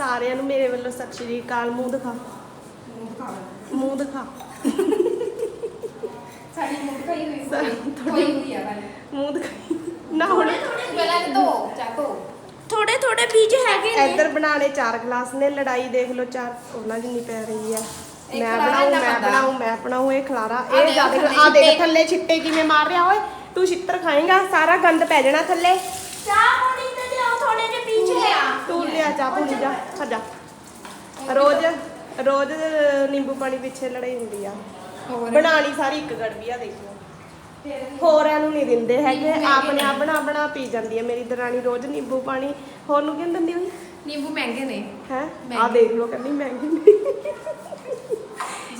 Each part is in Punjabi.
ਸਾਰਿਆਂ ਨੂੰ ਮੇਰੇ ਵੱਲੋਂ ਸਤਿ ਸ਼੍ਰੀ ਅਕਾਲ ਮੂੰਹ ਦਿਖਾ। ਮੂੰਹ ਦਿਖਾ। ਸਾਡੀ ਮੁੱਢ ਪਈ ਹੋਈ ਹੋਈ। ਹੋਈ ਆ ਗੱਲ ਮੂੰਹ ਦਿਖਾ। ਨਾ ਹੁਣ ਪਹਿਲਾਂ ਤਾਂ ਧੋ ਚਾਕੋ ਥੋੜੇ ਥੋੜੇ ਬੀਜ ਹੈਗੇ ਨੇ। ਇੱਧਰ ਬਣਾਣੇ ਚਾਰ ਗਲਾਸ ਨੇ ਲੜਾਈ ਦੇਖ ਲਓ ਚਾਰ। ਉਹਨਾਂ ਜਿੰਨੀ ਪੈ ਰਹੀ ਆ। ਮੈਂ ਬਣਾਉ ਮੈਂ। ਬਣਾਉ ਮੈਂ ਬਣਾਉ ਇਹ ਖਲਾਰਾ। ਇਹ ਦੇਖ ਜਾ ਦੇਖ ਥੱਲੇ ਆ ਦੇਖ। ਥੱਲੇ ਛਿੱਟੇ ਕਿਵੇਂ ਮਾਰ ਰਿਹਾ ਓਏ। ਤੂੰ ਛਿੱਤਰ ਖਾਏਗਾ ਸਾਰਾ ਗੰਦ ਪੈ ਜਾਣਾ ਥੱਲੇ। ਚਾਹ ਪਾਣੀ ਤੇ ਲਿਆਓ ਥੋੜੇ ਜਿਹੇ ਬੀਜ ਤੂੰ ਹੈ ਲਿਆ। ਲਿਆ ਚਾਹ ਪੂਣੀ ਜਾ ਖਾ ਜਾ ਰੋਜ਼ ਰੋਜ਼ ਨਿੰਬੂ ਪਾਣੀ ਪਿੱਛੇ ਲੜਾਈ ਹੁੰਦੀ ਆ। ਹੋਰ। ਬਣਾਣੀ ਸਾਰੀ ਇੱਕ ਗੜਵੀ ਆ ਦੇਖੋ। ਹੋਰਾਂ ਨੂੰ ਨਹੀਂ ਦਿੰਦੇ ਹੈਗੇ ਆਪਣੇ ਆਪ ਬਣਾ ਬਣਾ ਪੀ ਜਾਂਦੀ ਹੈ ਮੇਰੀ ਦਰਾਣੀ ਰੋਜ਼ ਨਿੰਬੂ ਪਾਣੀ। ਹੋਰ ਨੂੰ ਕਿਉਂ ਦਿੰਦੀ ਹੋਈ? ਨਿੰਬੂ ਮਹਿੰਗੇ ਨੇ। ਹੈ? ਆ। ਦੇਖ ਲਓ ਕਹਿੰਦੀ ਮਹਿੰਗੀ ਨਹੀਂ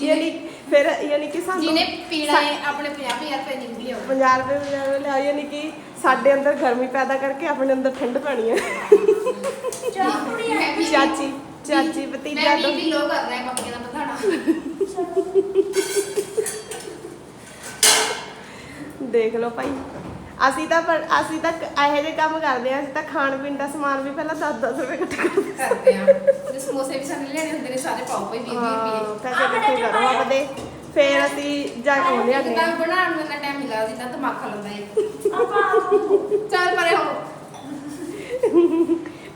ਯਾਨੀ ਫਿਰ ਯਾਨੀ ਕਿ ਸਾਨੂੰ ਜਿਹਨੇ ਪੀਣਾ ਹੈ ਆਪਣੇ 50 ਰੁਪਏ ਨਿੰਬੂ ਲਿਆਓ 50 ਰੁਪਏ ਪੰਜਾਹ ਲਿਆ ਯਾਨੀ ਕਿ ਸਾਡੇ ਅੰਦਰ ਗਰਮੀ ਪੈਦਾ ਕਰਕੇ ਆਪਣੇ ਅੰਦਰ ਠੰਡ ਪੈਣੀ ਹੈ। ਚਾਚੀ ਚਾਚੀ ਭਤੀਜਾ ਤੋਂ। ਵੀ ਲੋ ਕਰ ਰਿਹਾ ਮੱਕੀਆਂ ਦਾ ਪਧਾਣਾ ਦੇਖ ਲਓ ਭਾਈ। ਅਸੀਂ ਤਾਂ ਪਰ- ਅਸੀਂ ਤਾਂ ਇਹੋ ਜਿਹੇ ਕੰਮ ਕਰਦੇ ਆ ਅਸੀਂ ਤਾਂ ਖਾਣ ਪੀਣ ਦਾ ਸਮਾਨ ਵੀ ਪਹਿਲਾਂ 10-10 ਰੁਪਏ ਇਕੱਠੇ ਕਰਦੇ ਕਰਦੇ ਆ ਤੇ ਸਮੋਸੇ ਵੀ ਸਾਨੂੰ ਲੈਣੇ ਹੁੰਦੇ ਨੇ ਸਾਰੇ ਪਾਓ ਭਾਈ 20 ਹਾਂ ਰੁਪਏ ਪੈਸੇ ਇਕੱਠੇ ਕਰੋ ਆਪਦੇ। ਫਿਰ ਅਸੀਂ ਜਾ ਕੇ ਆਉਂਦੇ ਇੱਕ ਤਾਂ ਹਾਂ ਬਣਾਉਣ ਨੂੰ ਇੰਨਾ ਟਾਈਮ ਮਿਲਦਾ ਜਿੱਦਾਂ ਦਿਮਾਗ ਖਾ ਲੈਂਦਾ ਹੈ ਆਪਾਂ ਚੱਲ ਪਰੇ ਹੋ।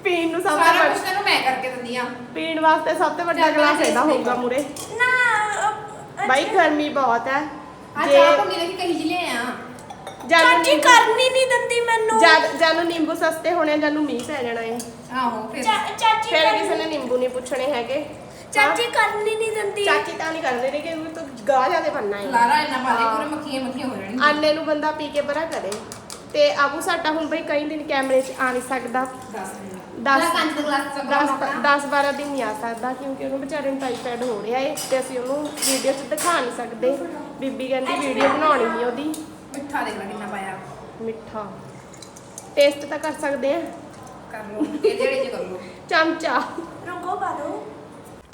ਪੀਣ ਨੂੰ ਸਭ ਤੋਂ ਸਾਰਾ ਵੱਡਾ ਤੈਨੂੰ ਮੈਂ ਕਰਕੇ ਦਿੰਦੀ ਆ ਪੀਣ ਵਾਸਤੇ ਸਭ ਤੋਂ ਵੱਡਾ ਚੱਲ ਗਲਾਸ ਮੈਂ ਇਹਦਾ ਹੋਊਗਾ ਮੂਰੇ। ਬਾਈ ਗਰਮੀ ਬਹੁਤ ਹੈ। ਆ ਜੇ ਚਾਹ ਭੁੰਨੀ ਦੇਖੀ ਕਹੀ ਜੀ ਲੈ ਆ ਜਾਨੂੰ ਚਾਚੀ ਨਿੰਬੂ- ਕਰਨੀ ਨਹੀਂ ਦਿੰਦੀ ਮੈਨੂੰ। ਜਦ ਜਾਨੂੰ ਨਿੰਬੂ ਸਸਤੇ ਹੋਣੇ ਆ, ਜਾਨੂੰ ਮੀਂਹ ਪੈ ਜਾਣਾ ਹੈ ਆਹੋ ਫਿਰ। ਚਾ- ਚਾਚੀ ਫਿਰ ਕਿਸੇ ਨੇ ਨਿੰਬੂ ਨਹੀਂ ਪੁੱਛਣੇ ਹੈਗੇ। ਚਾਚੀ ਹਾਂ? ਕਰਨੀ ਨਹੀਂ ਦਿੰਦੀ। ਚਾਚੀ ਤਾਂ ਨਹੀਂ ਕਰਦੇ ਨੇ ਕਿ ਉਹ ਤਾਂ ਗਾਹ ਜਾਦੇ ਬੰਨਾ ਹੈ ਲਾਰਾ ਦੇ ਹਾਂ। ਪੂਰੇ ਮੱਖੀਆਂ ਮੱਖੀਆਂ ਹੋ ਜਾਣਗੀਆਂ। ਆਨੇ ਨੂੰ ਬੰਦਾ ਪੀ ਕੇ ਬਰਾ ਕਰੇ। ਤੇ ਆਬੂ ਸਾਡਾ ਹੁਣ ਬਈ ਕਈ ਦਿਨ ਕੈਮਰੇ 'ਚ ਆ ਨਹੀਂ ਸਕਦਾ। 10 ਦਸ- ਕੰਚ ਦਾ ਗਲਾਸ 10 10 12 ਦਿਨ ਨਹੀਂ ਆ ਸਕਦਾ ਕਿਉਂਕਿ ਉਹਨੂੰ ਵਿਚਾਰੇ ਨੂੰ ਟਾਈਫਾਇਡ ਹੋ ਰਿਹਾ ਏ ਤੇ ਅਸੀਂ ਉਹਨੂੰ ਵੀਡੀਓ 'ਚ ਦਿਖਾ ਨਹੀਂ ਸਕਦੇ। ਬੀਬੀ ਕਹਿੰਦੀ ਵੀਡੀਓ ਬਣਾਉਣੀ ਨਹੀਂ ਉਹਦੀ। ਮਿੱਠਾ ਦੇਖ ਲੈ ਕਿੰਨਾ ਪਾਇਆ। ਮਿੱਠਾ। ਟੇਸਟ ਤਾਂ ਕਰ ਸਕਦੇ ਆ। ਕਰ ਲਓ ਇਹ ਜਿਹੜੇ ਜੇ ਕਰ ਲਓ। ਚਮਚਾ। ਰੁਕੋ ਪਾ ਦੋ।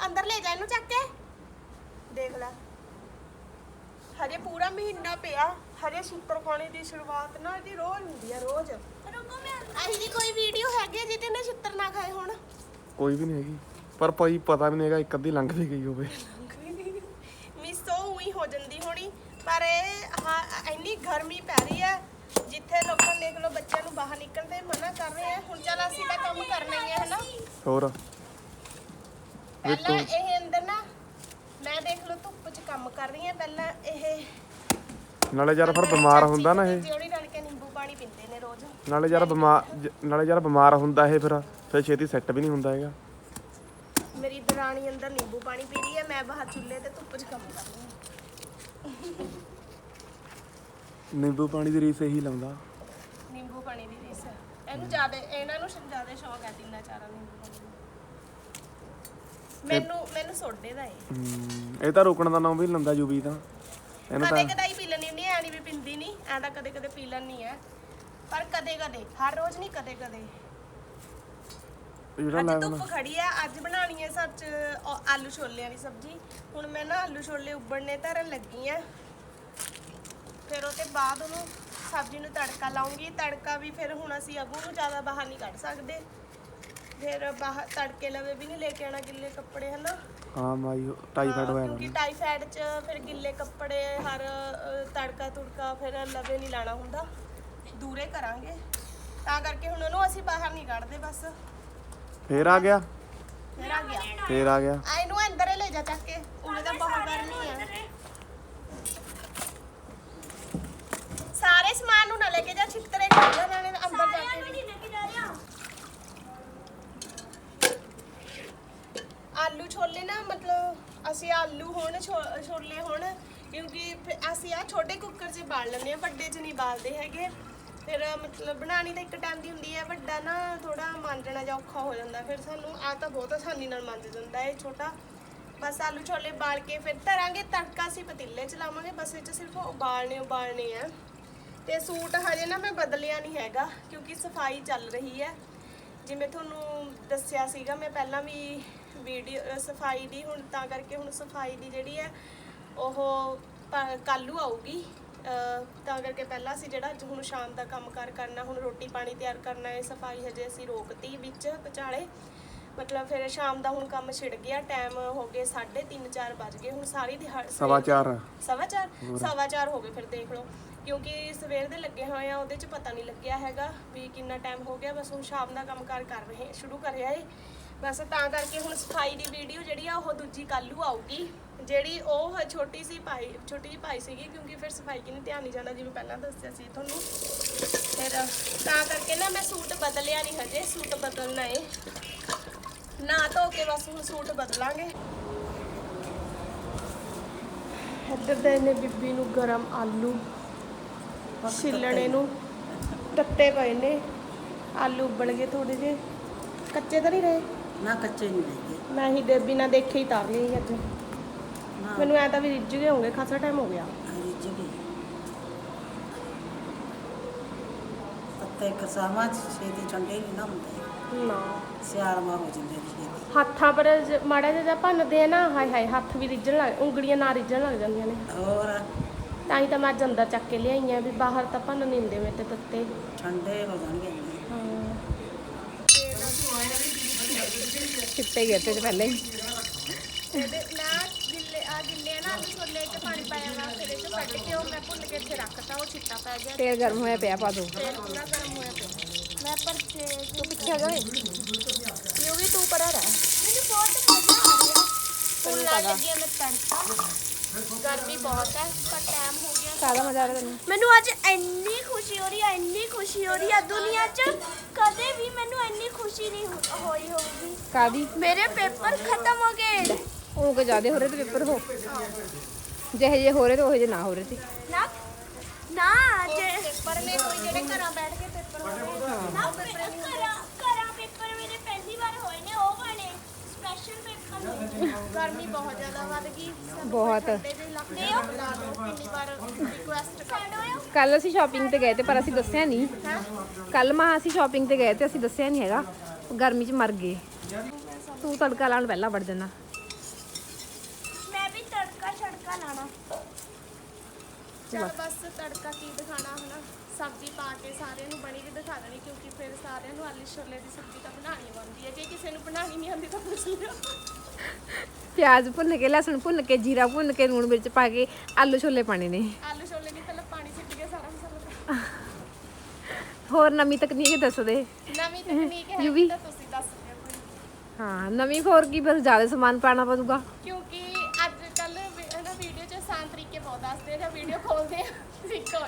ਅੰਦਰ ਲੈ ਜਾ ਇਹਨੂੰ ਚੱਕ ਕੇ। ਦੇਖ ਲੈ। ਹਜੇ ਪੂਰਾ ਮਹੀਨਾ ਪਿਆ। ਹਜੇ ਸ਼ੀਤਲ ਖਾਣੇ ਦੀ ਸ਼ੁਰੂਆਤ ਨਾ ਇਹਦੀ ਰੋਜ਼ ਹੁੰਦੀ ਆ ਰੋਜ਼। ਰੁਕੋ ਮੈਂ ਅਹੀ ਦੀ ਕੋਈ ਵੀਡੀਓ ਹੈਗੀ ਆ ਜਿਹਦੇ ਨਾਲ ਛਿੱਤਰ ਨਾ ਖਾਏ ਹੁਣ। ਕੋਈ ਵੀ ਨਹੀਂ ਹੈਗੀ। ਪਰ ਭਾਈ ਪਤਾ ਵੀ ਨਹੀਂ ਹੈਗਾ ਇੱਕ ਅੱਧੀ ਲੰਘ ਵੀ ਗਈ ਹੋਵੇ। ਮਿਸ ਤਾਂ ਉਹੀ ਹੋ ਜਾਂਦੀ ਹੋਣੀ। ਪਰ ਇਹ ਹਾਂ ਇੰਨੀ ਗਰਮੀ ਪੈ ਰਹੀ ਹੈ ਜਿੱਥੇ ਲੋਕਾਂ ਦੇਖ ਲਓ ਬੱਚਿਆਂ ਨੂੰ ਬਾਹਰ ਨਿਕਲਣ ਤੇ ਮਨਾ ਕਰ ਰਹੇ ਆ। ਹੁਣ ਚੱਲ ਅਸੀਂ ਤਾਂ ਕੰਮ ਕਰਨਾ ਹੀ ਹੈ ਹਨਾ? ਹੋਰ? ਪਹਿਲਾਂ ਇਹ ਅੰਦਰ ਨਾ ਮੈਂ ਦੇਖ ਲਓ ਧੁੱਪ 'ਚ ਕੰਮ ਕਰ ਰਹੀ ਹਾਂ ਪਹਿਲਾਂ ਇਹ ਨਾਲੇ ਯਾਰ ਫਿਰ ਬਿਮਾਰ ਹੁੰਦਾ ਨਾ ਇਹ। ਜਿਹੜੀ ਰਲ ਕੇ ਨਿੰਬੂ ਪਾਣੀ ਪੀਂਦੇ ਨੇ ਰੋਜ਼। ਨਾਲੇ ਯਾਰ ਬਿਮਾਰ ਜ- ਨਾਲੇ ਯਾਰ ਬਿਮਾਰ ਹੁੰਦਾ ਇਹ ਫਿਰ ਫਿਰ ਛੇਤੀ ਸੈੱਟ ਵੀ ਨਹੀਂ ਹੁੰਦਾ ਹੈਗਾ। ਮੇਰੀ ਦਰਾਣੀ ਅੰਦਰ ਨਿੰਬੂ ਪਾਣੀ ਪੀ ਰਹੀ ਹੈ ਮੈਂ ਬਾਹਰ ਚੁੱਲ੍ਹੇ ਤੇ ਧੁੱਪ 'ਚ ਕੰਮ ਕਰ ਰਹੀ ਹਾਂ। ਨਿੰਬੂ ਪਾਣੀ ਦੀ ਰੀਸ ਇਹੀ ਲਾਉਂਦਾ। ਨਿੰਬੂ ਪਾਣੀ ਦੀ ਰੀਸ। ਇਹਨੂੰ ਜ਼ਿਆਦਾ ਇਹਨਾਂ ਨੂੰ ਜ਼ਿਆਦਾ ਸ਼ੌਕ ਹੈ ਤਿੰਨਾਂ ਚਾਰਾਂ ਨਿੰਬੂ ਪਾਣੀ ਦਾ। ਮੈਨੂੰ ਮੈਨੂੰ ਸੋਡੇ ਦਾ ਹਮ, ਇਹ ਤਾਂ ਰੋਕਣ ਦਾ ਨਾਮ ਵੀ ਨੀ ਲੈਂਦਾ ਜੂਬੀ ਤਾਂ। ਇਹਨੂੰ ਕਦੇ ਤਾਂ ਕਦਾਈ ਪੀ ਲੈਣੀ ਹੁੰਦੀ ਐ ਨਹੀਂ ਵੀ ਪਿੰਦੀ ਨਹੀਂ ਐ ਤਾਂ ਕਦੇ ਕਦੇ ਪੀ ਲੈਣੀ ਹੈ ਪਰ ਕਦੇ ਕਦੇ ਹਰ ਰੋਜ਼ ਨਹੀਂ ਕਦੇ ਕਦੇ। ਜਿਹੜਾ ਅੱਜ ਲੈਵਲ ਧੁੱਪ ਖੜੀ ਹੈ ਅੱਜ ਬਣਾਉਣੀ ਹੈ ਸੱਚ ਆਲੂ ਛੋਲਿਆਂ ਦੀ ਸਬਜ਼ੀ। ਹੁਣ ਮੈਂ ਨਾ ਆਲੂ ਛੋਲੇ ਉੱਬਲਣੇ ਧਰਨ ਲੱਗੀ ਆ। ਫਿਰ ਉਹਦੇ ਬਾਅਦ ਉਹਨੂੰ ਸਬਜ਼ੀ ਨੂੰ ਤੜਕਾ ਲਾਉਂਗੀ ਤੜਕਾ ਵੀ ਫਿਰ ਹੁਣ ਅਸੀਂ ਅਗੂ ਨੂੰ ਜ਼ਿਆਦਾ ਬਾਹਰ ਨਹੀਂ ਕੱਢ ਸਕਦੇ। ਫਿਰ ਬਾਹਰ ਤੜਕੇ ਲਵੇ ਵੀ ਨਹੀਂ ਲੈ ਕੇ ਆਣਾ ਗਿੱਲੇ ਕੱਪੜੇ ਹਨਾ? ਹਾਂ ਮਾਈ ਟਾਈਫਾਈਡ ਹਾਂ, ਹੋਇਆ ਕਿਉਂਕਿ ਮੈਨੂੰ ਟਾਈਫਾਈਡ ਚ ਫਿਰ ਗਿੱਲੇ ਕੱਪੜੇ ਹਰ ਅ, ਤੜਕਾ ਤੁੜਕਾ ਫਿਰ ਲਵੇ ਨਹੀਂ ਲਾਣਾ ਹੁੰਦਾ। ਦੂਰੇ ਕਰਾਂਗੇ। ਤਾਂ ਕਰਕੇ ਹੁਣ ਉਹਨੂੰ ਅਸੀਂ ਬਾਹਰ ਨਹੀਂ ਕੱਢਦੇ ਬਸ। ਫੇਰ ਆ ਗਿਆ। ਫਿਰ ਆ ਗਿਆ। ਫੇਰ ਆ ਗਿਆ। ਆ ਇਹਨੂੰ ਅੰਦਰ ਹੀ ਲੈ ਜਾ ਚੱਕ ਕੇ। ਉਹਨੇ ਤਾਂ ਬਹੁਤ ਗਰਮੀ ਆ। ਸਾਰੇ ਸਮਾਨ ਨੂੰ ਨਾ ਲੈ ਕੇ ਜਾ ਛਿੱਤਰੇ ਖਾ ਜਾ ਨਾਲੇ ਅੰਦਰ ਜਾ ਕੇ ਵੀ। ਆਲੂ ਛੋਲੇ ਨਾ ਮਤਲਬ ਅਸੀਂ ਆਲੂ ਹੋਣ ਛੋ- ਛੋਲੇ ਹੋਣ ਕਿਉਂਕਿ ਫਿਰ ਅਸੀਂ ਆ ਛੋਟੇ ਕੁੱਕਰ 'ਚ ਬਾਲ ਲੈਂਦੇ ਆ ਵੱਡੇ 'ਚ ਨਹੀਂ ਬਾਲਦੇ ਹੈਗੇ। ਫਿਰ ਮਤਲਬ ਬਣਾਣੀ ਤਾਂ ਇੱਕ ਟਾਈਮ ਦੀ ਹੁੰਦੀ ਹੈ, ਵੱਡਾ ਨਾ ਥੋੜਾ ਮਾਂਜਣਾ ਜਾਂ ਔਖਾ ਹੋ ਜਾਂਦਾ। ਫਿਰ ਸਾਨੂੰ ਆ ਤਾਂ ਬਹੁਤ ਆਸਾਨੀ ਨਾਲ ਮੰਜ ਜਾਂਦਾ ਹੈ ਛੋਟਾ। ਬਸ ਆਲੂ ਛੋਲੇ ਬਾਲ ਕੇ ਫਿਰ ਧਰਾਂਗੇ, ਤੜਕਾ ਅਸੀਂ ਪਤੀਲੇ 'ਚ ਲਾਵਾਂਗੇ। ਬਸ ਵਿੱਚ ਸਿਰਫ ਉਬਾਲਣੇ ਉਬਾਲਣੇ ਆ। ਤੇ ਸੂਟ ਹਜੇ ਨਾ ਮੈਂ ਬਦਲਿਆ ਨਹੀਂ ਹੈਗਾ, ਕਿਉਂਕਿ ਸਫ਼ਾਈ ਚੱਲ ਰਹੀ ਹੈ। ਜਿਵੇਂ ਤੁਹਾਨੂੰ ਦੱਸਿਆ ਸੀਗਾ, ਮੈਂ ਪਹਿਲਾਂ ਵੀ ਵੀਡੀਓ, ਸਫ਼ਾਈ ਦੀ, ਹੁਣ ਤਾਂ ਕਰਕੇ ਹੁਣ ਸਫ਼ਾਈ ਦੀ ਜਿਹੜੀ ਹੈ, ਉਹ ਕੱਲੂ ਆਊਗੀ। ਤਾਂ ਕਰਕੇ ਪਹਿਲਾਂ ਅਸੀਂ ਜਿਹੜਾ ਅੱਜ ਹੁਣ ਸ਼ਾਮ ਦਾ ਕੰਮ ਕਾਰ ਕਰਨਾ ਹੁਣ ਰੋਟੀ ਪਾਣੀ ਤਿਆਰ ਕਰਨਾ ਹੈ ਸਫ਼ਾਈ ਹਜੇ ਅਸੀਂ ਰੋਕਤੀ ਵਿੱਚ ਵਿਚਾਲੇ। ਮਤਲਬ ਫਿਰ ਸ਼ਾਮ ਦਾ ਹੁਣ ਕੰਮ ਛਿੜ ਗਿਆ ਟਾਈਮ ਹੋ ਗਏ 3:30 4 ਵੱਜ ਗਏ ਹੁਣ ਸਾਰੀ ਦਿਹਾੜੀ ਸਵਾ ਚਾਰ। ਸਵਾ ਹੋ ਗਏ ਫਿਰ ਦੇਖ ਲਓ। ਕਿਉਂਕਿ ਸਵੇਰ ਦੇ ਲੱਗੇ ਹੋਏ ਆ ਉਹਦੇ ਚ ਪਤਾ ਨਹੀਂ ਲੱਗਿਆ ਹੈਗਾ ਵੀ ਕਿੰਨਾ ਟਾਈਮ ਹੋ ਗਿਆ ਬਸ ਹੁਣ ਸ਼ਾਮ ਦਾ ਕੰਮਕਾਰ ਕਰ ਰਹੇ ਸ਼ੁਰੂ ਕਰਿਆ ਏ। ਬਸ ਤਾਂ ਕਰਕੇ ਹੁਣ ਸਫ਼ਾਈ ਦੀ ਵੀਡੀਓ ਜਿਹੜੀ ਆ ਉਹ ਦੂਜੀ ਕੱਲੂ ਆਊਗੀ। ਜਿਹੜੀ ਉਹ ਛੋਟੀ ਸੀ ਪਾਈ ਛੋਟੀ ਜਿਹੀ ਪਾਈ ਸੀਗੀ ਕਿਉਂਕਿ ਫਿਰ ਸਫ਼ਾਈ ਕਿ ਨਹੀਂ ਧਿਆਨ ਨਹੀਂ ਜਾਂਦਾ ਜਿਵੇਂ ਪਹਿਲਾਂ ਦੱਸਿਆ ਸੀ ਤੁਹਾਨੂੰ। ਫਿਰ ਤਾਂ ਕਰਕੇ ਨਾ ਮੈਂ ਸੂਟ ਬਦਲਿਆ ਨਹੀਂ ਹਜੇ ਸੂਟ ਬਦਲਣਾ ਏ। ਨਾ ਧੋ ਕੇ ਬਸ ਹੁਣ ਸੂਟ ਬਦਲਾਂਗੇ। ਇੱਧਰ ਦੇ ਨੇ ਬੀਬੀ ਨੂੰ ਗਰਮ ਆਲੂ ਛਿੱਲਣੇ ਨੂੰ ਤੱਤੇ ਪਏ ਨੇ। ਆਲੂ ਉਬਲ ਗਏ ਥੋੜੇ ਜਿਹੇ। ਕੱਚੇ ਤਾਂ ਨਹੀਂ ਰਹੇ? ਨਾ ਕੱਚੇ ਨਹੀਂ ਹੈਗੇ। ਮੈਂ ਹੀ ਦੇ ਬਿਨਾਂ ਦੇਖੇ ਹੀ ਤਾਰ ਲਈ ਅੱਜ ਨਾ ਮੈਨੂੰ ਐ ਤਾਂ ਵੀ ਰਿੱਝ ਗਏ ਹੋਣਗੇ ਖਾਸਾ ਟਾਈਮ ਹੋ ਗਿਆ। ਰਿੱਝ ਗਏ। ਪੱਤੇ ਕਸਾਵਾਂ ਛੇਤੀ ਠੰਡੇ ਨਹੀਂ ਨਾ ਹੁੰਦੇ। ਨਾ। ਸਿਆਲ ਮਾ ਹੋ ਜਾਂਦੇ ਨੇ ਛੇਤੀ। ਹੱਥਾਂ ਪਰ ਜ- ਮਾੜਾ ਜਿਹਾ ਜਿਹਾ ਭੰਨਦੇ ਆ ਨਾ ਹਾਏ ਹਾਏ ਹੱਥ ਵੀ ਰਿੱਝਣ ਲੱਗ ਉਂਗਲੀਆਂ ਨਾ ਰਿੱਝਣ ਲੱਗ ਜਾਂਦੀਆਂ ਨੇ। ਹੋਰ? ਤਾਂ ਹੀ ਤਾਂ ਮੈਂ ਅੱਜ ਅੰਦਰ ਚੱਕ ਕੇ ਲਿਆਈਆਂ ਵੀ ਬਾਹਰ ਤਾਂ ਭੰਨ ਨਹੀਂ ਹੁੰਦੇ ਮੇਰੇ ਤੇ ਤੱਤੇ ਠੰਡੇ ਹੋ ਜਾਣਗੇ ਹਾਂ ਚਿੱਟੇ ਗਏ ਤੇ ਪਹਿਲੇ ਹੀ। ਮੈਂ ਗਿੱਲੇ ਆ ਗਿੱਲੇ ਆ ਨਾ ਆਲੂ ਛੋਲੇ ਚ ਪਾਣੀ ਪਾਇਆ ਵਾ ਫਿਰ ਇਹ ਚੋਂ ਕੱਢ ਕੇ ਉਹ ਮੈਂ ਭੁੱਲ ਕੇ ਇੱਥੇ ਰੱਖਤਾ ਉਹ ਛਿੱਟਾ ਪੈ ਗਿਆ। ਤੇਲ ਗਰਮ ਹੋਇਆ ਪਿਆ ਪਾ ਦੋ। ਤੇਲ ਪੂਰਾ ਗਰਮ ਹੋਇਆ ਪਿਆ। ਮੈਂ ਪਰਚੇਜ ਤੂੰ ਪਿੱਛੇ ਗਏ ਯੂ ਵੀ ਤੂੰ ਪਰਾ ਰਹਿ। ਮੈਨੂੰ ਬਹੁਤ ਮਜ਼ਾ ਆ ਰਿਹਾ। ਹੁਣ ਲੱਗ ਗਿਆ ਮੈਂ ਤੜਕਾ ਗਰਮੀ ਬਹੁਤ ਹੈ ਪਰ ਟਾਈਮ ਹੋ ਗਿਆ। ਕਾਹਦਾ ਮਜ਼ਾ ਆ ਰਿਹਾ ਤੈਨੂੰ। ਮੈਨੂੰ ਅੱਜ ਇੰਨੀ ਖੁਸ਼ੀ ਹੋ ਰਹੀ ਹੈ ਇੰਨੀ ਖੁਸ਼ੀ ਹੋ ਰਹੀ ਹੈ ਦੁਨੀਆ 'ਚ ਕਦੇ ਵੀ ਮੈਨੂੰ ਇੰਨੀ ਖੁਸ਼ੀ ਨਹੀਂ ਹੋ- ਹੋਈ ਹੋਊਗੀ। ਕਾਦੀ? ਮੇਰੇ ਪੇਪਰ ਖਤਮ ਹੋ ਗਏ। ਉਹ ਕੋ ਜ਼ਿਆਦੇ ਹੋ ਰਹੇ ਤੇ ਪੇਪਰ ਹੋ। ਜਿਹੇ ਜੇ ਹੋ ਰਹੇ ਤੇ ਉਹ ਜੇ ਨਾ ਹੋ ਰਹੇ ਸੀ। ਨਾ ਨਾ ਜੇ ਪੇਪਰ ਨੇ ਕੋਈ ਜਿਹੜੇ ਘਰਾਂ ਬੈਠ ਕੇ ਪੇਪਰ ਹੋਣੇ ਨਾ ਕਰਾ ਗਰਮੀ ਬਹੁਤ ਜ਼ਿਆਦਾ ਵੱਧ ਗਈ। ਕੱਲ ਅਸੀਂ ਸ਼ਾਪਿੰਗ ਤੇ ਗਏ ਤੇ ਪਰ ਅਸੀਂ ਦੱਸਿਆ ਨਹੀਂ। ਕੱਲ ਮਾ ਅਸੀਂ ਸ਼ਾਪਿੰਗ ਤੇ ਗਏ ਤੇ ਅਸੀਂ ਦੱਸਿਆ ਨਹੀਂ ਹੈਗਾ। ਗਰਮੀ 'ਚ ਮਰ ਗਏ। ਤੂੰ ਤੜਕਾ ਲਾਉਣ ਪਹਿਲਾਂ ਵੜ ਜਾਣਾ। ਮੈਂ ਵੀ ਤੜਕਾ ਛੜਕਾ ਲਾਣਾ ਚਲ ਬਸ ਤੜਕਾ ਕੀ ਦਿਖਾਣਾ ਹਨਾ? ਸਬਜ਼ੀ ਪਾ ਕੇ ਸਾਰਿਆਂ ਨੂੰ ਬਣੀ ਵੀ ਦਿਖਾ ਦੇਣੀ ਕਿਉਂਕਿ ਫਿਰ ਸਾਰਿਆਂ ਨੂੰ ਆਲੂ ਛੋਲੇ ਦੀ ਸਬਜ਼ੀ ਤਾਂ ਬਣਾਉਣੀ ਬਣਦੀ ਹੈ। ਜੇ ਕਿਸੇ ਨੂੰ ਬਣਾਉਣੀ ਨਹੀਂ ਆਉਂਦੀ ਤਾਂ ਪੁੱਛ ਲਿਓ। ਪਿਆਜ਼ ਭੁੰਨ ਕੇ ਲਸਣ ਭੁੰਨ ਕੇ ਜੀਰਾ ਭੁੰਨ ਕੇ ਲੂਣ ਮਿਰਚ ਪਾ ਕੇ ਆਲੂ ਛੋਲੇ ਪਾਣੇ ਨੇ। ਆਲੂ ਛੋਲੇ ਨਹੀਂ ਪਹਿਲਾਂ ਪਾਣੀ ਸਿੱਟ ਕੇ ਸਾਰਾ ਮਸਾਲਾ ਹੋਰ ਨਵੀਂ ਤਕਨੀਕ ਦੱਸ ਦੇ। ਨਵੀਂ ਤਕਨੀਕ ਹੈ ਯੂ ਵੀ? ਤਾਂ ਤੁਸੀਂ ਦੱਸ ਦਿਓ ਕੋਈ। ਹਾਂ ਨਵੀਂ ਹੋਰ ਕੀ ਬਸ ਜ਼ਿਆਦਾ ਸਮਾਨ ਪਾਣਾ ਪਊਗਾ? ਕਿਉਂਕਿ ਅੱਜ ਕੱਲ ਨਾ ਵੀਡੀਓ 'ਚ ਆਸਾਨ ਤਰੀਕੇ ਬਹੁਤ ਦੱਸਦੇ ਆ ਜਾਂ ਵੀਡੀਓ ਖੋਲਦੇ ਆ।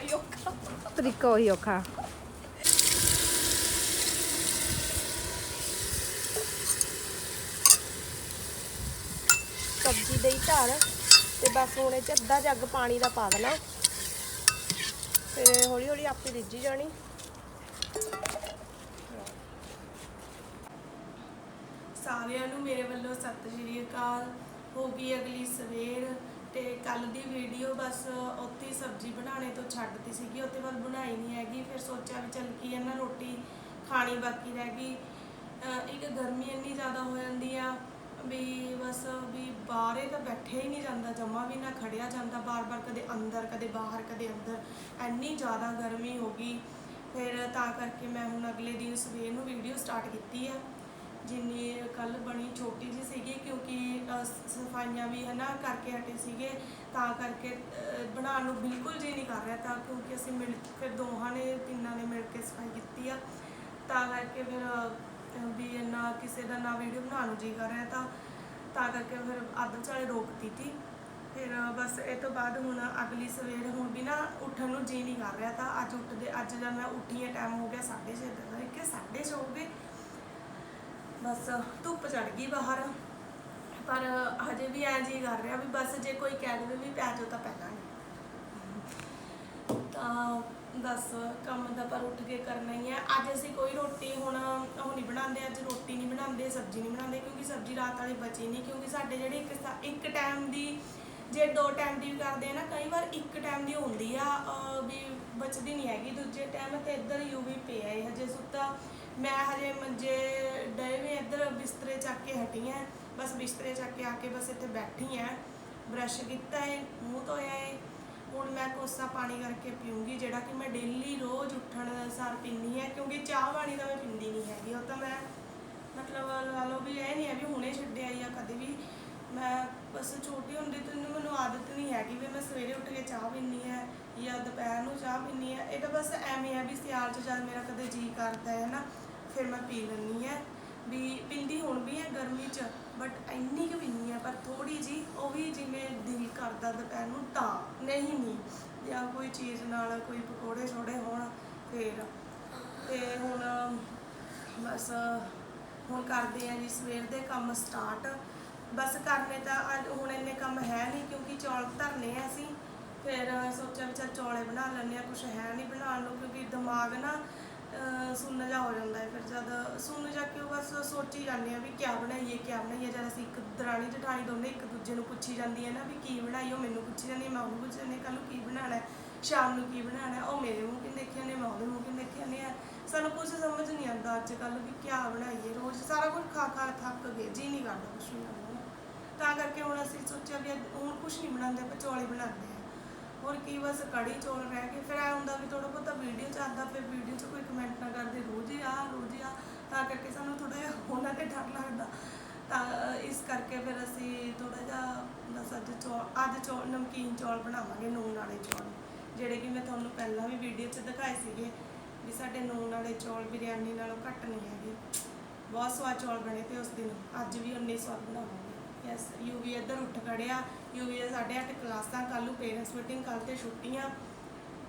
ਹੀ ਔਖਾ ਤਰੀਕਾ ਉਹੀ ਔਖਾ। ਸਬਜ਼ੀ ਦੇ ਧਰ ਤੇ ਬਸ ਹੁਣ ਇਹ 'ਚ ਅੱਧਾ ਜੱਗ ਪਾਣੀ ਦਾ ਪਾ ਦੇਣਾ। ਤੇ ਹੌਲੀ ਹੌਲੀ ਆਪੇ ਰਿੱਝੀ ਜਾਣੀ। ਸਾਰਿਆਂ ਨੂੰ ਮੇਰੇ ਵੱਲੋਂ ਸਤਿ ਸ਼੍ਰੀ ਅਕਾਲ। ਹੋ ਗਈ ਅਗਲੀ ਸਵੇਰ। ਤੇ ਕੱਲ ਦੀ ਵੀਡੀਓ ਬਸ ਉੱਥੇ ਹੀ ਸਬਜ਼ੀ ਬਣਾਉਣੇ ਤੋਂ ਛੱਡਤੀ ਸੀਗੀ ਉੱਤੇ ਵੱਲ ਬਣਾਈ ਨਹੀਂ ਹੈਗੀ, ਫਿਰ ਸੋਚਿਆ ਵੀ ਚੱਲ ਕੀ ਹੈ ਨਾ ਰੋਟੀ ਖਾਣੀ ਬਾਕੀ ਰਹਿ ਗਈ। ਇੱਕ ਗਰਮੀ ਇੰਨੀ ਜ਼ਿਆਦਾ ਹੋ ਜਾਂਦੀ ਆ ਵੀ ਬਸ ਵੀ ਬਾਹਰੇ ਤਾਂ ਬੈਠੇ ਹੀ ਨਹੀਂ ਜਾਂਦਾ, ਜਮਾ ਵੀ ਨਾ ਖੜਿਆ ਜਾਂਦਾ ਬਾਰ-ਬਾਰ, ਕਦੇ ਅੰਦਰ, ਕਦੇ ਬਾਹਰ, ਕਦੇ ਅੰਦਰ। ਇੰਨੀ ਜ਼ਿਆਦਾ ਗਰਮੀ ਹੋ ਗਈ। ਫਿਰ ਤਾਂ ਕਰਕੇ ਮੈਂ ਹੁਣ ਅਗਲੇ ਦਿਨ ਸਵੇਰ ਨੂੰ ਵੀਡੀਓ ਸਟਾਰਟ ਕੀਤੀ ਆ। ਜਿੰਨੀ ਕੱਲ ਬਣੀ ਛੋਟੀ ਜੀ ਸੀਗੀ ਕਿਉਂਕਿ ਅਹ, ਸ- ਸਫਾਈਆਂ ਵੀ ਹਨਾ ਕਰਕੇ ਹਟੇ ਸੀਗੇ ਤਾਂ ਕਰਕੇ ਅਹ, ਬਣਾਉਣ ਨੂੰ ਬਿਲਕੁਲ ਜੀ ਨਹੀਂ ਕਰ ਰਿਹਾ ਤਾਂ ਕਿਉਂਕਿ ਅਸੀਂ ਮਿਲ ਫਿਰ ਦੋਹਾਂ ਨੇ ਤਿੰਨਾਂ ਨੇ ਮਿਲ ਕੇ ਸਫ਼ਾਈ ਕੀਤੀ ਆ। ਤਾਂ ਕਰਕੇ ਫਿਰ ਅਹ, ਵੀ ਇੰਨਾ ਕਿਸੇ ਦਾ ਨਾ ਵੀਡੀਓ ਬਣਾਉਣ ਨੂੰ ਜੀ ਕਰ ਰਿਹਾ ਤਾਂ ਤਾਂ ਕਰਕੇ ਫਿਰ ਅੱਧ ਵਿਚਾਲੇ ਰੋਕਤੀ ਤੀ। ਫਿਰ ਅਹ, ਬਸ ਇਹ ਤੋਂ ਬਾਅਦ ਹੁਣ ਅਗਲੀ ਸਵੇਰ ਹੁਣ ਵੀ ਨਾ ਉੱਠਣ ਨੂੰ ਜੀ ਨਹੀਂ ਕਰ ਰਿਹਾ ਤਾਂ ਅੱਜ ਉੱਠਦੇ ਅੱਜ ਜਦ ਮੈਂ ਉੱਠੀ ਆ ਟਾਈਮ ਹੋ ਗਿਆ 6:30 ਦਾ ਕਿ 6:30 ਹੋ ਗਏ। ਬਸ ਧੁੱਪ ਚੜ ਗਈ ਬਾਹਰ। ਪਰ ਹਜੇ ਵੀ ਐਂ ਜੀ ਕਰ ਰਿਹਾ ਵੀ ਬਸ ਜੇ ਕੋਈ ਕਹਿ ਦੇਵੇ ਵੀ ਪੈ ਜਾਓ ਤਾਂ ਪੈ ਜਾਾਂਗੇ ਤਾਂ ਬਸ ਕੰਮ ਦਾ ਪਰ ਉੱਠ ਕੇ ਕਰਨਾ ਹੀ ਹੈ। ਅੱਜ ਅਸੀਂ ਕੋਈ ਰੋਟੀ ਹੁਣ, ਉਹ ਨਹੀਂ ਬਣਾਉਂਦੇ, ਅੱਜ ਰੋਟੀ ਨਹੀਂ ਬਣਾਉਂਦੇ, ਸਬਜ਼ੀ ਨਹੀਂ ਬਣਾਉਂਦੇ, ਕਿਉਂਕਿ ਸਬਜ਼ੀ ਰਾਤ ਵਾਲੇ ਬਚੀ ਨਹੀਂ, ਕਿਉਂਕਿ ਸਾਡੇ ਜਿਹੜੇ ਇੱਕ ਸਾ- ਇੱਕ ਟਾਈਮ ਦੀ ਜੇ ਦੋ ਟਾਈਮ ਦੀ ਵੀ ਕਰਦੇ ਆ ਨਾ, ਕਈ ਵਾਰ ਇੱਕ ਟਾਈਮ ਦੀ ਹੁੰਦੀ ਆ ਵੀ ਬਚਦੀ ਨਹੀਂ ਹੈਗੀ, ਦੂਜੇ ਟਾਈਮ ਤੇ ਇੱਧਰ ਯੂਵੀ ਪਿਆ ਹੈ ਹਜੇ ਸੁੱਤਾ ਮੈਂ ਹਜੇ ਮੰਜੇ ਡਏ ਵੀ ਇੱਧਰ, ਬਿਸਤਰੇ ਚੱਕ ਕੇ ਹਟੀ ਹਾਂ ਬਸ ਬਿਸਤਰੇ ਚੱਕ ਕੇ ਆ ਕੇ ਬਸ ਇੱਥੇ ਬੈਠੀ ਹਾਂ ਬ੍ਰਸ਼ ਕੀਤਾ ਹੈ ਮੂੰਹ ਧੋਇਆ ਹੈ ਹੁਣ ਮੈਂ ਕੋਸਾ ਪਾਣੀ ਕਰਕੇ ਪੀਉਂਗੀ ਜਿਹੜਾ ਕਿ ਮੈਂ ਡੇਲੀ ਰੋਜ਼ ਉੱਠਣ ਸਾਰ ਪੀਂਦੀ ਹੈ ਕਿਉਂਕਿ ਚਾਹ ਪਾਣੀ ਤਾਂ ਮੈਂ ਪੀਂਦੀ ਨਹੀਂ ਹੈਗੀ। ਉਹ ਤਾਂ ਮੈਂ ਮਤਲਬ ਲਾ ਲਓ ਵੀ ਇਹ ਨਹੀਂ ਹੈ ਵੀ ਹੁਣੇ ਛੱਡਿਆ ਜਾਂ ਕਦੇ ਵੀ। ਮੈਂ ਬਸ ਛੋਟੀ ਹੁੰਦੀ ਤੋਂ ਮੈਨੂੰ ਆਦਤ ਨਹੀਂ ਹੈਗੀ ਵੀ ਮੈਂ ਸਵੇਰੇ ਉੱਠ ਕੇ ਚਾਹ ਪੀਂਦੀ ਹੈ ਜਾਂ ਦੁਪਹਿਰ ਨੂੰ ਚਾਹ ਪੀਂਦੀ ਹੈ ਇਹ ਤਾਂ ਬਸ ਐਵੇਂ ਹੈ ਵੀ ਸਿਆਲ 'ਚ ਜਦ ਮੇਰਾ ਕਦੇ ਜੀ ਕਰਦਾ ਹੈ ਨਾ। ਫਿਰ ਮੈਂ ਪੀ ਲੈਂਦੀ ਹੈ। ਵੀ ਪਿੰਦੀ ਹੁਣ ਵੀ ਹੈ ਗਰਮੀ 'ਚ ਬਟ ਇੰਨੀ ਕੁ ਪੀਂਦੀ ਹੈ, ਪਰ ਥੋੜੀ ਜੀ ਉਹ ਵੀ ਜਿਵੇਂ ਦਿਲ ਕਰਦਾ ਦੁਪਹਿਰ ਨੂੰ ਤਾਂ। ਨਹੀਂ ਨਹੀਂ। ਜਾਂ ਕੋਈ ਚੀਜ਼ ਨਾਲ ਕੋਈ ਪਕੌੜੇ ਛੋੜੇ ਹੋਣ, ਫਿਰ। ਤੇ ਹੁਣ ਬਸ ਹੁਣ ਕਰਦੇ ਆ ਜੀ, ਸਵੇਰ ਦੇ ਕੰਮ ਸਟਾਰਟ ਬਸ ਕਰਨੇ ਤਾਂ ਅੱਜ ਹੁਣ ਇੰਨੇ ਕੰਮ ਹੈ ਨਹੀਂ, ਕਿਉਂਕਿ ਚੌਲ ਧਰਨੇ ਆ ਅਸੀਂ। ਫਿਰ ਸੋਚਿਆ ਵੀ ਚੱਲ ਚੌਲੇ ਬਣਾ ਲੈਂਦੇ ਆ ਕੁਝ ਹੈ ਨਹੀਂ ਬਣਾਉਣ ਨੂੰ, ਕਿਉਂਕਿ ਦਿਮਾਗ ਨਾ ਸੁੰਨ ਜਾ ਹੋ ਜਾਂਦਾ ਹੈ, ਫਿਰ ਜਦ ਸੁੰਨ ਜਾ ਕੇ ਉਹ ਬਸ ਸੋਚੀ ਜਾਂਦੇ ਆ ਵੀ ਕਿਆ ਬਣਾਈਏ ਕਿਆ ਬਣਾਈਏ, ਜਦ ਅਸੀਂ ਇੱਕ ਦਰਾਣੀ ਜਠਾਣੀ ਦੋਨੇ ਇੱਕ ਦੂਜੇ ਨੂੰ ਪੁੱਛੀ ਜਾਂਦੀ ਹੈ ਨਾ ਵੀ ਕੀ ਬਣਾਈਏ ਉਹ ਮੈਨੂੰ ਪੁੱਛੀ ਜਾਂਦੀ ਹੈ, ਮੈਂ ਉਹਨੂੰ ਪੁੱਛ ਜਾਂਦੀ ਕੱਲ ਨੂੰ ਕੀ ਬਣਾਉਣਾ ਹੈ, ਸ਼ਾਮ ਨੂੰ ਕੀ ਬਣਾਉਣਾ ਉਹ ਮੇਰੇ ਮੂੰਹ ਕਿੰਨੇ ਦੇਖੀ ਜਾਂਦੇ ਮੈਂ ਉਹਦੇ ਮੂੰਹ ਕਿੰਨੇ ਦੇਖੀ ਜਾਂਦੀ ਸਾਨੂੰ ਕੁਝ ਸਮਝ ਨਹੀਂ ਆਉਂਦਾ ਅੱਜ ਕੱਲ ਵੀ ਕਿਆ ਬਣਾਈਏ ਰੋਜ਼, ਸਾਰਾ ਕੁਝ ਖਾ ਖਾ ਥੱਕ ਗਏ ਜੀ ਨਹੀਂ ਕਰਦਾ ਕੁਝ ਵੀ ਖਾਣ ਤਾਂ ਕਰਕੇ ਹੁਣ ਅਸੀਂ ਸੋਚਿਆ ਵੀ ਹੁਣ ਕੁਝ ਨਹੀਂ ਬਣਾਉਂਦੇ, ਆਪਾਂ ਚੌਲ ਬਣਾਉਂਦੇ ਹੋਰ ਕੀ ਬਸ ਕੜੀ ਚੌਲ ਰਹਿ ਗਏ। ਫਿਰ ਐ ਹੁੰਦਾ ਵੀ ਥੋੜਾ ਬਹੁਤਾ ਵੀਡੀਓ ਚ ਆਉਂਦਾ, ਫਿਰ ਵੀਡੀਓ ਚ ਕੋਈ ਕਮੈਂਟ ਨਾ ਕਰਦੇ, ਰੋਜ਼ ਹੀ ਆ, ਰੋਜ਼ ਹੀ ਆ, ਤਾਂ ਕਰਕੇ ਸਾਨੂੰ ਥੋੜਾ ਜਿਹਾ ਉਹਨਾਂ ਤੇ ਡਰ ਲੱਗਦਾ। ਤਾਂ ਇਸ ਕਰਕੇ ਫਿਰ ਅਸੀਂ ਥੋੜਾ ਜਿਹਾ ਬਸ ਅੱਜ ਚੌਲ ਅੱਜ ਚੌਲ, ਨਮਕੀਨ ਚੌਲ ਬਣਾਵਾਂਗੇ ਨੂਨ ਵਾਲੇ ਚੌਲ, ਜਿਹੜੇ ਕਿ ਮੈਂ ਤੁਹਾਨੂੰ ਪਹਿਲਾਂ ਵੀ ਵੀਡੀਓ 'ਚ ਦਿਖਾਏ ਸੀਗੇ ਵੀ ਸਾਡੇ ਨੂਨ ਵਾਲੇ ਚੌਲ ਬਿਰਿਆਨੀ ਨਾਲੋਂ ਘੱਟ ਨਹੀਂ ਹੈਗੇ। ਬਹੁਤ ਸਵਾਦ ਚੌਲ ਬਣੇ ਤੇ ਉਸ ਦਿਨ, ਅੱਜ ਵੀ ਉਨੇ ਸਵਾਦ ਬਣਾਵਾਂਗੇ। ਯੈਸ ਯੂਵੀ ਇੱਧਰ ਉੱਠ ਖੜਿਆ ਯੂਵੀ ਦੇ 8:30 ਕਲਾਸਾਂ ਕੱਲ੍ਹ ਨੂੰ ਪੇਰੈਂਟਸ ਮੀਟਿੰਗ ਕੱਲ੍ਹ ਤੇ ਛੁੱਟੀਆਂ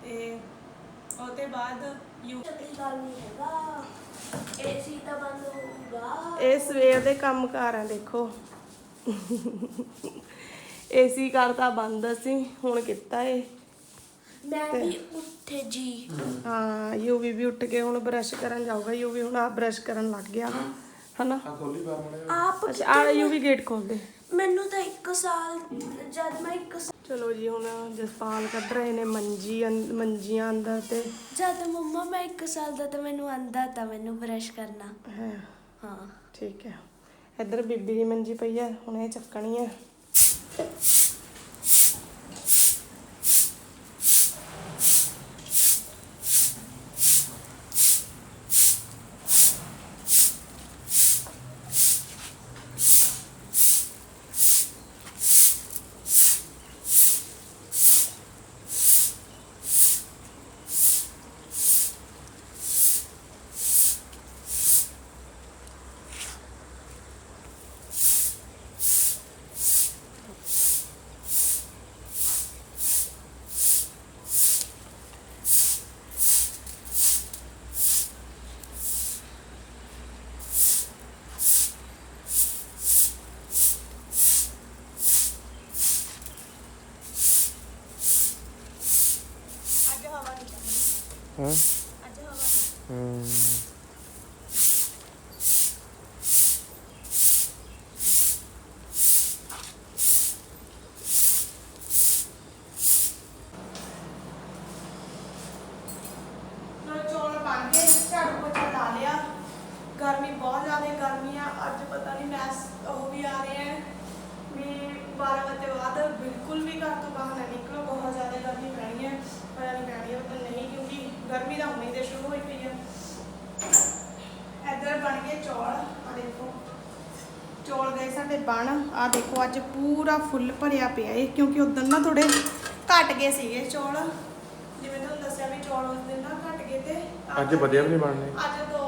ਤੇ ਉਹਦੇ ਬਾਅਦ ਯੂ ਛਤਰੀ ਗੱਲ ਨਹੀਂ ਹੈਗਾ। ਏਸੀ ਤਾਂ ਬੰਦ ਹੋਊਗਾ। ਇਹ ਸਵੇਰ ਦੇ ਕੰਮ ਕਾਰ ਆ ਦੇਖੋ। ਏਸੀ ਕਰਤਾ ਬੰਦ ਅਸੀਂ ਹੁਣ ਕੀਤਾ ਏ। ਮੈਂ ਵੀ ਉੱਠੇ ਜੀ। ਹਾਂ ਯੂਵੀ ਵੀ ਉੱਠ ਕੇ ਹੁਣ ਬ੍ਰਸ਼ ਕਰਨ ਜਾਊਗਾ ਯੂਵੀ ਹੁਣ ਆ ਬ੍ਰਸ਼ ਕਰਨ ਲੱਗ ਗਿਆ। ਹਨਾ? ਆ ਖੋਲੀ ਬਾਰ ਮੜੇ ਆਪ ਅੱਛਾ ਆ ਯੂਵੀ ਗੇਟ ਖੋਲ ਦੇ। ਮੈਨੂੰ ਤਾਂ 1 ਸਾਲ ਜਦ ਮੈਂ 1 ਚਲੋ ਜੀ ਹੁਣ ਜਸਪਾਲ ਕੱਢ ਰਹੇ ਨੇ ਮੰਜੀ ਮੰਜੀਆਂ ਅੰਦਰ ਤੇ। ਜਦ ਮੰਮਾ ਮੈਂ 1 ਸਾਲ ਦਾ ਤਾਂ ਮੈਨੂੰ ਆਂਦਾ ਤਾਂ ਮੈਨੂੰ ਬ੍ਰਸ਼ ਕਰਨਾ। ਹੈ। ਹਾਂ। ਠੀਕ ਹੈ। ਇੱਧਰ ਬੀਬੀ ਦੀ ਮੰਜੀ ਪਈ ਹੈ ਹੁਣ ਇਹ ਚੱਕਣੀ ਹੈ। Hum? ਚੌਲ ਗਏ ਸਾਡੇ ਬਣ ਆ ਦੇਖੋ ਅੱਜ ਪੂਰਾ ਫੁੱਲ ਭਰਿਆ ਪਿਆ ਇਹ ਕਿਉਂਕਿ ਉਦੋਂ ਨਾ ਥੋੜੇ ਘਟ ਗਏ ਸੀਗੇ ਚੌਲ। ਜਿਵੇਂ ਤੁਹਾਨੂੰ ਦੱਸਿਆ ਵੀ ਚੌਲ ਉਸ ਦਿਨ ਨਾ ਘਟ ਗਏ ਤੇ ਅੱਜ ਵਧੀਆ ਵੀ ਨਹੀਂ ਬਣਨੇ। ਅੱਜ ਦੋ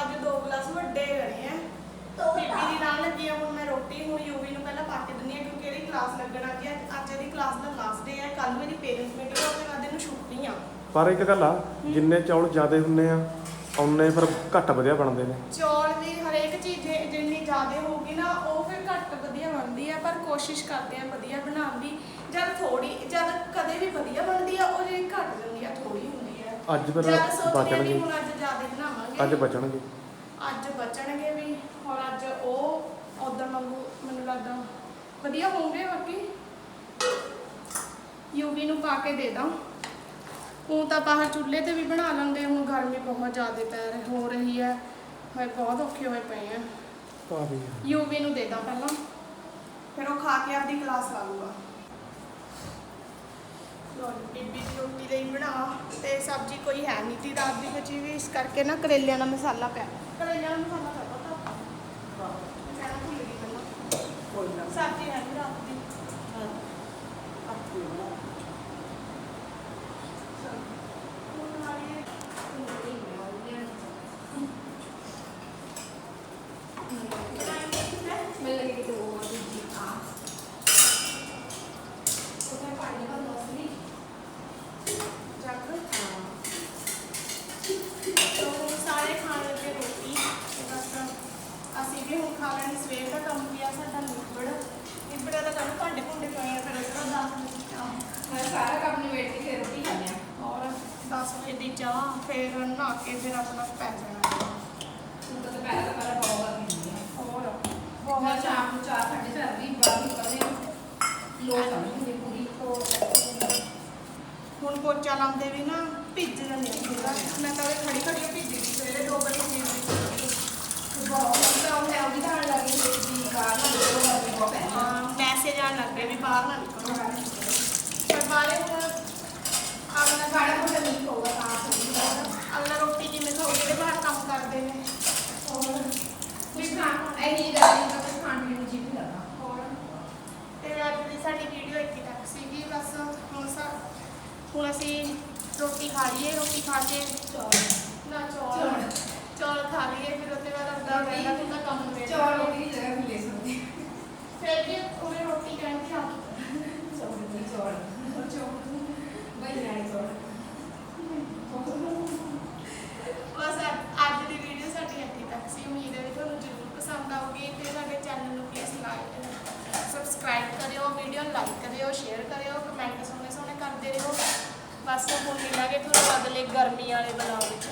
ਅੱਜ ਦੋ ਗਲਾਸ ਵੱਡੇ ਬਣੇ ਆ। ਬੀਬੀ ਦੀ ਨਾਲ ਲੱਗੀ ਆ ਹੁਣ ਮੈਂ ਰੋਟੀ ਹੁਣ ਯੂਵੀ ਨੂੰ ਪਹਿਲਾਂ ਪਾ ਕੇ ਦਿੰਦੀ ਆ ਕਿਉਂਕਿ ਇਹਦੀ ਕਲਾਸ ਲੱਗਣ ਆ ਗਈ ਆ। ਅੱਜ ਇਹਦੀ ਕਲਾਸ ਦਾ ਲਾਸਟ ਡੇ ਹੈ ਕੱਲ ਇਹਦੀ ਪੇਰੈਂਟਸ ਮੀਟਿੰਗ ਆ ਉਹਦੇ ਬਾਅਦ ਇਹਨੂੰ ਛੁੱਟੀ ਆ। ਪਰ ਇੱਕ ਗੱਲ ਆ ਜਿੰਨੇ ਚੌਲ ਜ਼ਿਆਦੇ ਹੁੰਨੇ ਆ ਉਨੇ ਫਿਰ ਘੱਟ ਵਧੀਆ ਬਣਦੇ ਨੇ। ਚੌਲ ਦੀ ਹਰੇਕ ਚੀਜ਼ ਜੇ- ਜਿੰਨੀ ਜ਼ਿਆਦਾ ਹੋਊਗੀ ਨਾ ਉਹ ਫਿਰ ਘੱਟ ਵਧੀਆ ਬਣਦੀ ਹੈ ਪਰ ਕੋਸ਼ਿਸ਼ ਕਰਦੇ ਆ ਵਧੀਆ ਬਣਾਉਣ ਦੀ। ਜਦ ਥੋੜੀ ਜਦ ਕਦੇ ਵੀ ਵਧੀਆ ਬਣਦੀ ਆ ਉਹ ਜਿਹੜੀ ਘੱਟ ਜਾਂਦੀ ਆ ਥੋੜੀ ਹੁੰਦੀ ਆ। ਅੱਜ ਫਿਰ ਜਦ ਸੋਚਦੇ ਆ ਵੀ ਬਚਣਗੇ। ਹੁਣ ਅੱਜ ਜ਼ਿਆਦਾ ਬਣਾਵਾਂਗੇ। ਅੱਜ ਬਚਣਗੇ। ਅੱਜ ਬਚਣਗੇ ਵੀ ਔਰ ਅੱਜ ਉਹ ਉਦੋਂ ਵਾਂਗੂ ਮੈਨੂੰ ਲੱਗਦਾ ਵਧੀਆ ਹੋਣਗੇ ਬਾਕੀ। ਯੂਵੀ ਨੂੰ ਪਾ ਕੇ ਦੇ ਦਾਂ। ਉਹ ਤਾਂ ਬਾਹਰ ਚੁੱਲ੍ਹੇ ਤੇ ਵੀ ਬਣਾ ਲੈਂਦੇ ਹੁਣ ਗਰਮੀ ਬਹੁਤ ਜ਼ਿਆਦਾ ਪੈ ਰਹੀ ਹੋ ਰਹੀ ਹੈ। ਮੈਂ ਬਹੁਤ ਔਖੇ ਹੋਏ ਪਏ ਆ। ਪਾ ਯੂਵੀ ਨੂੰ ਦੇ ਦਾਂ ਪਹਿਲਾਂ। ਫਿਰ ਉਹ ਖਾ ਕੇ ਆਪਦੀ ਕਲਾਸ ਲਾ ਲੂਗਾ। ਸਬਜ਼ੀ ਕੋਈ ਹੈ ਇਸ ਕਰਕੇ ਨਾ ਕਰੇਲਿਆਂ ਦਾ ਮਸਾਲਾ ਪਿਆ। ਕਰੇਲਿਆਂ ਦਾ ਮਸਾਲਾ ਪਿਆ ਪਤਾ। ਕਹਿਣਾ ਭੁੱਲ ਨਾ। ਸਬਜ਼ੀ ਹੈ ਨਹੀਂ ਲਾਉਂਦੇ ਵੀ ਨਾ ਭਿੱਜ ਜਾਂਦੇ ਪੂਰਾ ਮੈਂ ਤਾਂ ਉਹਦੇ ਖੜੀ ਖੜੀ ਭਿੱਜ ਗਈ ਸਵੇਰੇ 2 ਵਜੇ ਦੀ ਉਹ ਮੈਸੇਜ ਆਣ ਲੱਗ ਗਏ ਵੀ ਬਾਹਰ ਨਾ ਨਿਕਲੋ। ਪਰ ਬਾਹਰੇ ਹੁਣ ਅਗਲਾ ਸਾਡਾ ਕੋਲ ਨਹੀਂ ਹੋਊਗਾ ਤਾਂ ਅਗਲਾ ਰੋਟੀ ਕਿਵੇਂ ਖਾਓ ਜਿਹੜੇ ਬਾਹਰ ਕੰਮ ਕਰਦੇ ਨੇ। ਵੀ ਖਾਣ ਐਨੀ ਗਰਮੀ ਦਾ ਕੁਝ ਖਾਣ ਪੀਣ ਨੂੰ ਜੀ ਨਹੀਂ ਕਰਦਾ। ਹੋਰ ਤੇ ਅੱਜ ਦੀ ਸਾਡੀ ਵੀਡੀਓ ਇੱਥੇ ਤੱਕ ਸੀਗੀ ਬਸ ਹੁਣ ਸਾ ਹੁਣ ਅਸੀਂ ਰੋਟੀ ਖਾ ਲਈਏ ਰੋਟੀ ਖਾ ਕੇ ਨਾ ਚੌਲ ਚੌਲ। ਖਾ ਲਈਏ ਫਿਰ ਉਹਦੇ ਬਾਅਦ ਆਪਣਾ ਰੋਟੀ- ਰਹਿਣਾ ਹੁੰਦਾ ਕੰਮ ਵੇਲੇ ਚੌਲ ਰੋਟੀ ਦੀ ਜਗ੍ਹਾ ਵੀ ਲੈ ਸਕਦੇ ਫਿਰ ਵੀ ਉਹਨੇ ਰੋਟੀ ਕਹਿੰਦੀ ਆ ਚੌਲ ਦੀ ਚੌਲ ਚੌਲ। ਬਈ ਰਾਈ ਚੌਲ। ਬਸ ਅੱਜ- ਦੀ ਵੀਡੀਓ ਸਾਡੀ ਇੱਥੇ ਤੱਕ ਸੀ। ਉਮੀਦ ਹੈ ਵੀ ਤੁਹਾਨੂੰ ਜ਼ਰੂਰ ਪਸੰਦ ਆਊਗੀ ਤੇ ਸਾਡੇ ਚੈਨਲ ਨੂੰ ਪਲੀਜ਼ ਲਾਈਕ ਸਬਸਕ੍ਰਾਈਬ ਕਰਿਓ ਵੀਡੀਓ ਲਾਈਕ ਕਰਿਓ ਸ਼ੇਅਰ ਕਰਿਓ ਕਮੈਂਟ ਸੋਹਣੇ ਕਰਦੇ ਰਹੋ ਬਸ ਹੁਣ ਮਿਲਾਂਗੇ ਤੁਹਾਨੂੰ ਅਗਲੇ ਗਰਮੀ ਵਾਲੇ ਬਲੌਗ ਵਿੱਚ।